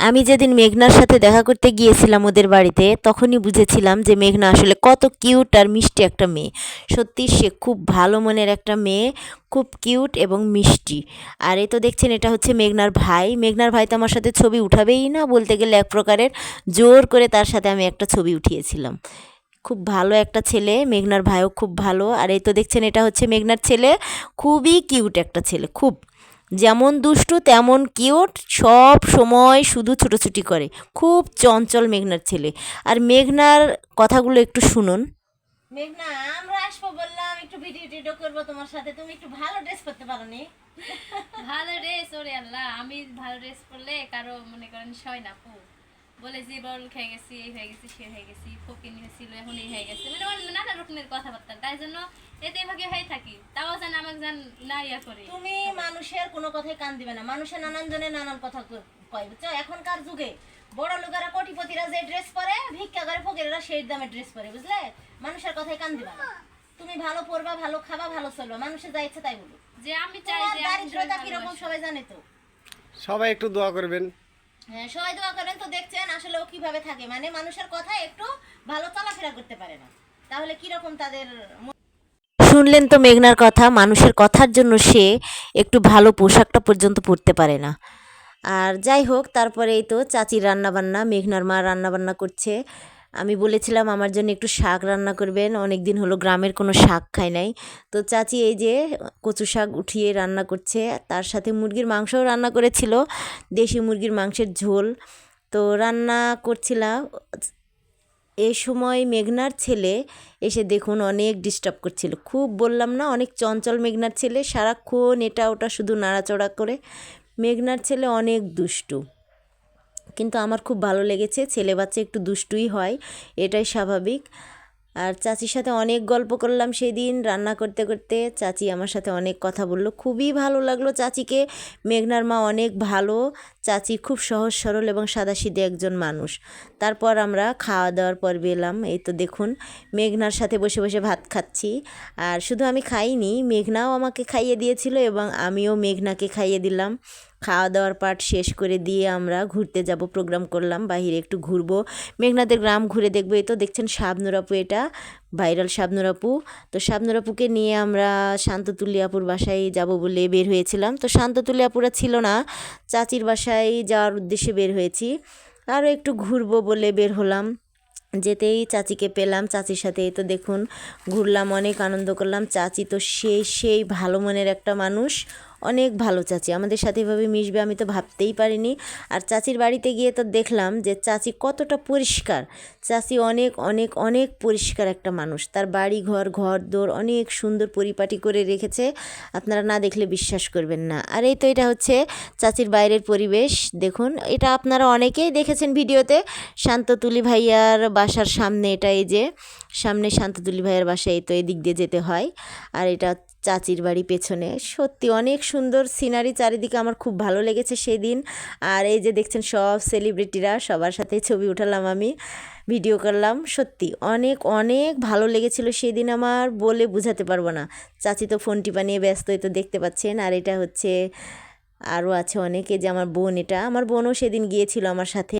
আমি যেদিন মেঘনার সাথে দেখা করতে গিয়েছিলাম ওদের বাড়িতে, তখনই বুঝেছিলাম যে মেঘনা আসলে কত কিউট আর মিষ্টি একটা মেয়ে। সত্যি সে খুব ভালো মনের একটা মেয়ে, খুব কিউট এবং মিষ্টি। আর এই তো দেখছেন, এটা হচ্ছে মেঘনার ভাই। মেঘনার ভাই তো আমার সাথে ছবি উঠাবেই না, বলতে গেলে এক প্রকারের জোর করে তার সাথে আমি একটা ছবি উঠিয়েছিলাম। খুব ভালো একটা ছেলে, মেঘনার ভাইও খুব ভালো। আর এই তো দেখছেন, এটা হচ্ছে মেঘনার ছেলে, খুবই কিউট একটা ছেলে, খুব। যেমন দুষ্টু তেমন কিউট সব সময় শুধু ছুটোছুটি করে। খুব চঞ্চল মেঘনার ছেলে। আর মেঘনার কথাগুলো একটু শুনুন। মেঘনা আমরা আসব বললাম একটু ভিডিও টিডিও করব তোমার সাথে। তুমি একটু ভালো ড্রেস করতে পারো নি ভালো ড্রেস ওরে আল্লাহ। আমি ভালো ড্রেস পরলে কারও মনে করেন সয় না পু। বলে যে বল খেয়ে গেছি এই হয়ে গেছি সে হয়ে গেছি ফকিনি হয়েছিল এখন এই হয়ে গেছে। মানে নানা রকমের কথাবার্তা। তাই জন্য এতে ভাগে হয়ে থাকি। তাও যেন আমাকে যেন না ইয়া করে। তুমি মানুষের কোনো কথাই কান দিবে না। মানুষের নানান জনে নানান কথা কয় বুঝছ? এখনকার যুগে বড় লোকেরা কোটিপতিরা যে ড্রেস পরে ভিক্ষা করে ফকিরেরা সেই দামে ড্রেস পরে বুঝলে? মানুষের কথাই কান দিবা না। তুমি ভালো পরবা ভালো খাবা ভালো চলবা। মানুষের যা ইচ্ছে তাই বলো যে আমি চাই যে দারিদ্রতা সবাই কীরকম সবাই জানে তো? সবাই একটু দোয়া করবেন। হ্যাঁ সবাই দোয়া করেন তো দেখছেন আসলে ও কীভাবে থাকে। মানে মানুষের কথা একটু ভালো চলাফেরা করতে পারে না। তাহলে কীরকম তাদের শুনলেন তো মেঘনার কথা, মানুষের কথার জন্য সে একটু ভালো পোশাকটা পর্যন্ত পরতে পারে না। আর যাই হোক তারপরে এই তো চাচির রান্নাবান্না, মেঘনার মা রান্নাবান্না করছে। আমি বলেছিলাম, আমার জন্য একটু শাক রান্না করবেন অনেক দিন হলো গ্রামের কোনো শাক খাই নাই। তো চাচি এই যে কচু শাক উঠিয়ে রান্না করছে, তার সাথে মুরগির মাংসও রান্না করেছিল, দেশি মুরগির মাংসের ঝোল। তো রান্না করছিলাম এই সময় মেঘনার ছেলে এসে দেখুন অনেক ডিস্টার্ব করছিল। খুব বললাম না, অনেক চঞ্চল মেঘনার ছেলে, সারাক্ষণ এটা ওটা শুধু নাড়াচড়া করে। মেঘনার ছেলে অনেক দুষ্টু। কিন্তু আমার খুব ভালো লেগেছে, ছেলে বাচ্চা একটু দুষ্টুই হয়, এটাই স্বাভাবিক। আর চাচির সাথে অনেক গল্প করলাম সেদিন, রান্না করতে করতে। চাচি আমার সাথে অনেক কথা বলল। খুবই ভালো লাগল চাচিকে। মেঘনার মা অনেক ভালো। চাচি খুব সহজ, সরল এবং সাদাসিধে একজন মানুষ। তারপর আমরা খাওয়া দাওয়ার পর বেলাম এই তো দেখুন, মেঘনার সাথে বসে বসে ভাত খাচ্ছি। আর শুধু আমি খাইনি, মেঘনাও আমাকে খাইয়ে দিয়েছিল এবং আমিও মেঘনাকে খাইয়ে দিলাম। খাওয়া দাওয়ার পার্ট শেষ করে দিয়ে আমরা ঘুরতে যাব। প্রোগ্রাম করলাম, বাহিরে একটু ঘুরবো। মেঘনাদের গ্রাম ঘুরে দেখব। এই তো দেখছেন শাবনুর আপু এটা, ভাইরাল শাবনুর আপু। তো শাবনুর আপুকে নিয়ে আমরা শান্ততুলি আপুর বাসায় যাব বলে বের হয়েছিলাম। তো শান্ততুলি আপুরা ছিল না, চাচির বাসায় যাওয়ার উদ্দেশ্যে বের হয়েছি। আরও একটু ঘুরবো বলে বের হলাম। যেতেই চাচিকে পেলাম। চাচির সাথে তো দেখুন, ঘুরলাম, অনেক আনন্দ করলাম। চাচি তো সেই সেই ভালো মনের একটা মানুষ। অনেক ভালো চাচি। আমাদের সাথে এভাবে মিশবে আমি তো ভাবতেই পারিনি। আর চাচির বাড়িতে গিয়ে তো দেখলাম যে চাচি কতটা পরিষ্কার। চাচি অনেক অনেক অনেক পরিষ্কার একটা মানুষ। তার বাড়ি ঘর ঘর দোর অনেক সুন্দর পরিপাটি করে রেখেছে। আপনারা না দেখলে বিশ্বাস করবেন না। আর এই তো এটা হচ্ছে চাচির বাইরের পরিবেশ। দেখুন, এটা আপনারা অনেকেই দেখেছেন ভিডিওতে। শান্ততুলি ভাইয়ার বাসার সামনে এটা এই যে, সামনে শান্ততুলি ভাইয়ার বাসা এই তো এদিক দিয়ে যেতে হয়। আর এটা চাচির বাড়ি পেছনে। সত্যি অনেক সুন্দর সিনারি চারিদিকে আমার খুব ভালো লেগেছে সেই দিন আর এই যে দেখছেন সব সেলিব্রিটিরা সবার সাথে ছবি উঠালাম আমি ভিডিও করলাম। সত্যি অনেক অনেক ভালো লেগেছিল সেই দিন আমার বলে বোঝাতে পারব না। চাচি তো ফোন টিপা নিয়ে ব্যস্ত তো দেখতে পাচ্ছেন। আর এটা হচ্ছে, আরও আছে অনেকে যে আমার বোন এটা। আমার বোনও সেদিন গিয়েছিল আমার সাথে।